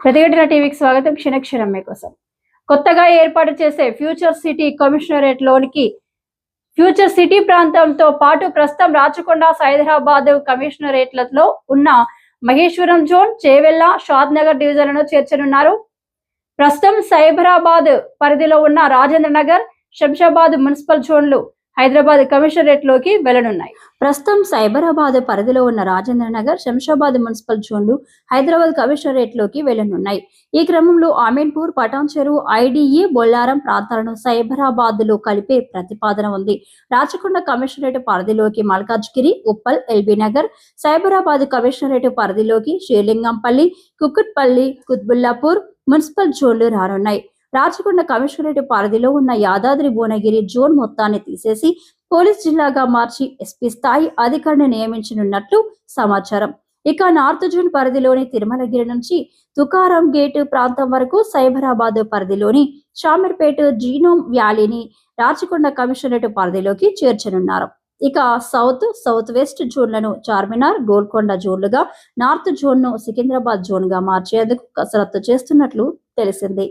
ప్రతిఘటన టీవీకి స్వాగతం. క్షణక్షణం మీకోసం. కొత్తగా ఏర్పాటు చేసే ఫ్యూచర్ సిటీ కమిషనరేట్ లోనికి ఫ్యూచర్ సిటీ ప్రాంతంతో పాటు ప్రస్తుతం రాచకొండ సైదరాబాద్ కమిషనరేట్లలో ఉన్న మహేశ్వరం జోన్ చేవెల్ల షాద్ నగర్ డివిజన్లను చేర్చనున్నారు. ప్రస్తుతం సైబరాబాద్ పరిధిలో ఉన్న రాజేంద్ర నగర్ శంషాబాద్ మున్సిపల్ జోన్లు హైదరాబాద్ కమిషనరేట్లోకి వెళ్ళనున్నాయి. ప్రస్తుతం సైబరాబాద్ పరిధిలో ఉన్న రాజేంద్ర నగర్ శంషాబాద్ మున్సిపల్ జోన్లు హైదరాబాద్ కమిషనరేట్లోకి వెళ్ళనున్నాయి. ఈ క్రమంలో ఆమెన్పూర్ పటాన్ చెరువు ఐడిఈ బొల్లారం ప్రాంతాలను సైబరాబాద్లో కలిపే ప్రతిపాదన ఉంది. రాచకొండ కమిషనరేట్ పరిధిలోకి మల్కాజ్గిరి ఉప్పల్ ఎల్బీ నగర్ సైబరాబాద్ కమిషనరేట్ పరిధిలోకి శ్రీలింగంపల్లి కుకుట్పల్లి కుత్బుల్లాపూర్ మున్సిపల్ జోన్లు రానున్నాయి. రాచకొండ కమిషనరేట్ పరిధిలో ఉన్న యాదాద్రి భువనగిరి జోన్ మొత్తాన్ని తీసేసి పోలీస్ జిల్లాగా మార్చి ఎస్పీ స్థాయి అధికారిని నియమించనున్నట్లు సమాచారం. ఇక నార్త్ జోన్ పరిధిలోని తిరుమలగిరి నుంచి తుకారం గేట్ ప్రాంతం వరకు సైబరాబాద్ పరిధిలోని షామీర్పేట జీనోమ్ వ్యాలీని రాచకొండ కమిషనరేట్ పరిధిలోకి చేర్చనున్నారు. ఇక సౌత్ సౌత్ వెస్ట్ జోన్లను చార్మినార్ గోల్కొండ జోన్లుగా నార్త్ జోన్ను సికింద్రాబాద్ జోన్గా మార్చేందుకు కసరత్తు చేస్తున్నట్లు తెలిసింది.